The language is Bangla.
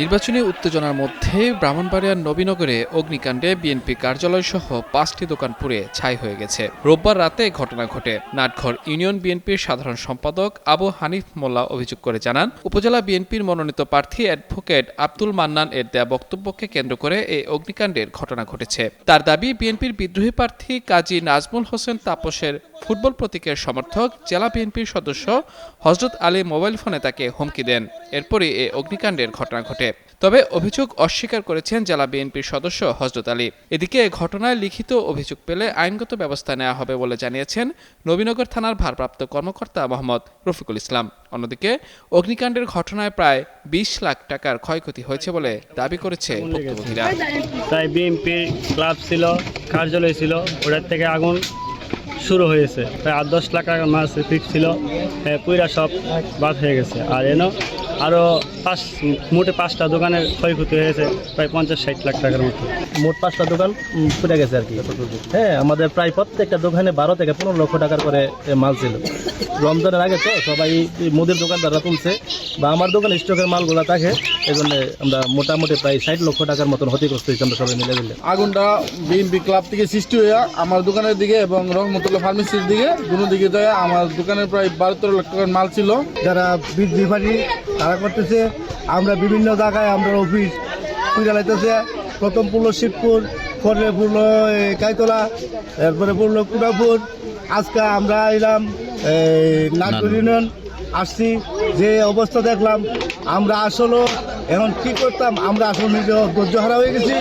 নির্বাচনী উত্তেজনার মধ্যে ব্রাহ্মণবাড়িয়ার নবীনগরে অগ্নিকাণ্ডে বিএনপি কার্যালয় সহ পাঁচটি দোকান পুড়ে ছাই হয়ে গেছে। রোববার রাতে ঘটনা ঘটে। নাটঘর ইউনিয়ন বিএনপির সাধারণ সম্পাদক আবু হানিফ মোল্লা অভিযোগ করে জানান, উপজেলা বিএনপির মনোনীত প্রার্থী অ্যাডভোকেট আব্দুল মান্নান এর দেয়া বক্তব্যকে কেন্দ্র করে এই অগ্নিকাণ্ডের ঘটনা ঘটেছে। তার দাবি, বিএনপির বিদ্রোহী প্রার্থী কাজী নাজমুল হোসেন তাপসের ফুটবল প্রতীকের সমর্থক জেলা বিএনপির সদস্য হজরত আলী মোবাইল ফোনে তাকে হুমকি দেন। এরপরই এই অগ্নিকাণ্ডের ঘটনা ঘটে। তবে অভিযোগ অস্বীকার করেছেন জেলা বিএনপির সদস্য হজরত আলী। এদিকে ঘটনায় লিখিত অভিযোগ পেলে আইনগত ব্যবস্থা নেওয়া হবে বলে জানিয়েছেন নবীনগর থানার ভারপ্রাপ্ত কর্মকর্তা মোহাম্মদ রফিকুল ইসলাম। অন্যদিকে অগ্নিকাণ্ডের ঘটনায় প্রায় বিশ লাখ টাকার ক্ষয়ক্ষতি হয়েছে বলে দাবি করেছে ভুক্তভোগীরা। তাই বিএনপির ক্লাব ছিল, কার্যালয় ছিল, ওটার থেকে আগুন শুরু হয়েছে। প্রায় আট, দশ লাখ টাকা মাছ ফিক্স ছিল। পুইরা সব বাদ হয়ে গেছে। আর এন আরও পাঁচ, মোটে পাঁচটা দোকানের ক্ষয়ক্ষতি হয়েছে, প্রায় পঞ্চাশ, ষাট লাখ টাকার মতো। মোট পাঁচটা দোকান পুড়ে গেছে আর কি। হ্যাঁ আমাদের প্রায় প্রত্যেকটা দোকানে বারো থেকে পনেরো লক্ষ টাকার করে মাল ছিল। রমজানের আগে তো সবাই মুদির দোকানদাররা তুলছে, বা আমার দোকানে স্টকের মালগুলো থাকে। এই জন্য আমরা মোটামুটি প্রায় ষাট লক্ষ টাকার মতন ক্ষতিগ্রস্ত হয়েছি আমরা সবাই মিলে মিলে আগুনটা বিএনপি ক্লাব থেকে সৃষ্টি হয়ে আমার দোকানের দিকে এবং রহমতুল্লাহ ফার্মেসির দিকে দুটো দিকে যায় আমার দোকানে প্রায় বারো তেরো লাখ টাকার মাল ছিল। যারা বিপারি তারা করতেছে। আমরা বিভিন্ন জায়গায় আমরা অফিস লাইতেছে। প্রথম পড়ল শিবপুর পরে পড়ল কাইতলা এরপরে পড়ল কুড়াপুর। আজকে আমরা এলাম নাগপুর ইউনিয়ন। আসছি, যে অবস্থা দেখলাম, আমরা আসলে এখন কি করতাম, আমরা আসলে নিজেও ধৈর্য হারা হয়ে গেছি।